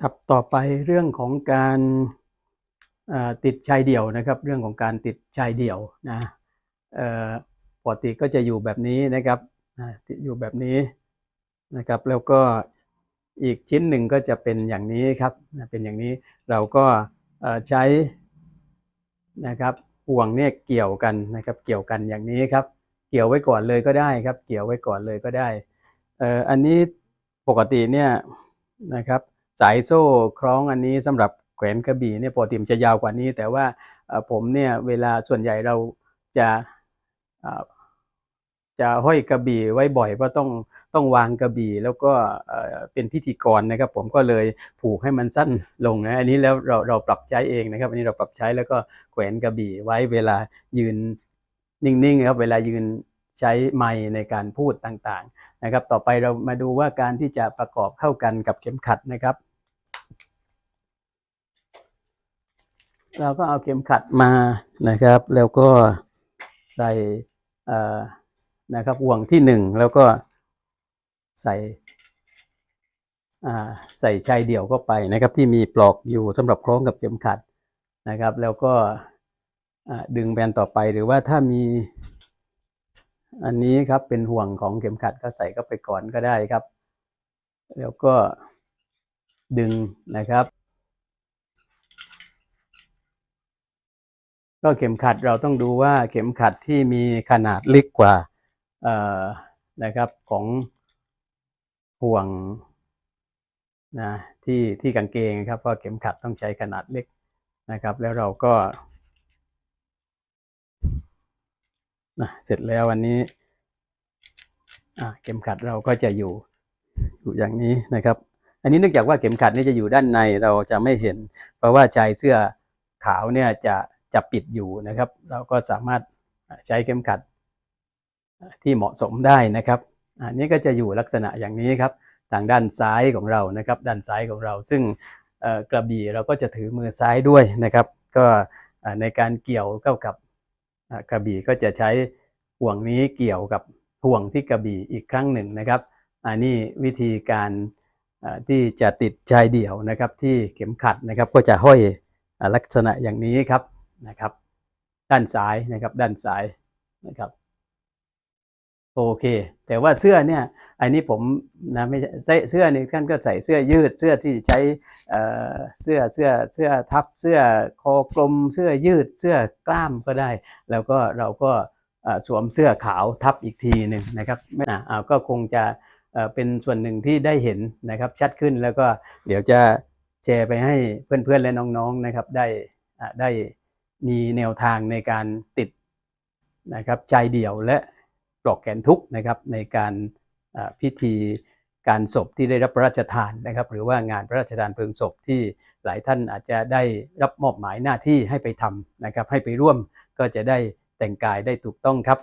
ครับต่อไปเรื่องของการติดชายเดี่ยวนะครับ เรื่องของการติดชายเดี่ยวนะปกติก็จะอยู่แบบนี้นะครับอยู่แบบนี้นะครับ แล้วก็อีกชิ้นหนึ่งก็จะเป็นอย่างนี้ครับเป็นอย่างนี้เราก็ใช้นะครับห่วงเนี่ยเกี่ยวกันนะครับ เกี่ยวกันอย่างนี้ครับ เกี่ยวไว้ก่อนเลยก็ได้ครับ เกี่ยวไว้ก่อนเลยก็ได้อันนี้ปกติเนี่ยนะครับ สายโซ่คล้องอันนี้สำหรับแขวนกระบี่เนี่ยปกติมันจะยาวกว่านี้ แต่ว่าผมเนี่ยเวลาส่วนใหญ่เราจะจะห้อยกระบี่ไว้บ่อยเพราะต้องต้องวางกระบี่แล้วก็เป็นพิธีกรนะครับ ผมก็เลยผูกให้มันสั้นลงนะอันนี้แล้วเราเราปรับใช้เองนะครับ อันนี้เราปรับใช้แล้วก็แขวนกระบี่ไว้เวลายืนนิ่งๆครับเวลายืนใช้ไมค์ในการพูดต่างๆนะครับ ต่อไปเรามาดูว่าการที่จะประกอบเข้ากันกับเข็มขัดนะครับ เราก็เอาเข็มขัดมานะครับ แล้วก็ใส่นะครับห่วงที่หนึ่งแล้วก็ใส่ใส่ชายเดี่ยวเข้าไปนะครับ ที่มีปลอกอยู่สำหรับคล้องกับเข็มขัดนะครับ แล้วก็ดึงแบนต่อไปหรือว่าถ้ามี อันนี้ครับเป็นห่วงของเข็มขัดก็ใส่เข้าไปก่อนก็ได้ครับ แล้วก็ดึงนะครับ ก็เข็มขัดเราต้องดูว่าเข็มขัดที่มีขนาดเล็กกว่านะครับของห่วงนะที่ที่กางเกงครับเพราะเข็มขัดต้องใช้ขนาดเล็กนะครับ แล้วเราก็นะเสร็จแล้ววันนี้อะเข็มขัดเราก็จะอยู่อยู่อย่างนี้นะครับ อันนี้เนื่องจากว่าเข็มขัดนี่จะอยู่ด้านในเราจะไม่เห็น เพราะว่าชายเสื้อขาวเนี่ยจะ จะปิดอยู่นะครับ เราก็สามารถใช้เข็มขัดที่เหมาะสมได้นะครับ อันนี้ก็จะอยู่ลักษณะอย่างนี้ครับ ทางด้านซ้ายของเรานะครับ ด้านซ้ายของเรา ซึ่งกระบี่เราก็จะถือมือซ้ายด้วยนะครับ ก็ในการเกี่ยวเข้ากับกระบี่ก็จะใช้ห่วงนี้เกี่ยวกับห่วงที่กระบี่อีกครั้งหนึ่งนะครับ อันนี้วิธีการที่จะติดชายเดี่ยวนะครับที่เข็มขัดนะครับก็จะห้อยลักษณะอย่างนี้ครับ นะครับ ด้านซ้ายนะครับ ด้านซ้ายนะครับ โอเค แต่ว่าเสื้อเนี่ย อันนี้ผมนะไม่ใช่เสื้อนี่ท่านก็ใส่เสื้อยืดเสื้อที่ใช้เสื้อเสื้อเสื้อทับเสื้อคอกลม เสื้อยืดเสื้อกล้ามก็ได้ แล้วก็เราก็สวมเสื้อขาวทับอีกทีหนึ่งนะครับอ่าก็คงจะเป็นส่วนหนึ่งที่ได้เห็นนะครับชัดขึ้นแล้วก็เดี๋ยวจะแชร์ไปให้เพื่อนๆและน้องๆนะครับได้ได้ มีแนวทางในการติดนะครับใจเดี่ยวและปลอกแขนทุกนะครับในการพิธีการศพที่ได้รับพระราชทานนะครับ หรือว่างานพระราชทานเพลิงศพที่หลายท่านอาจจะได้รับมอบหมายหน้าที่ให้ไปทำนะครับ ให้ไปร่วมก็จะได้แต่งกายได้ถูกต้องครับ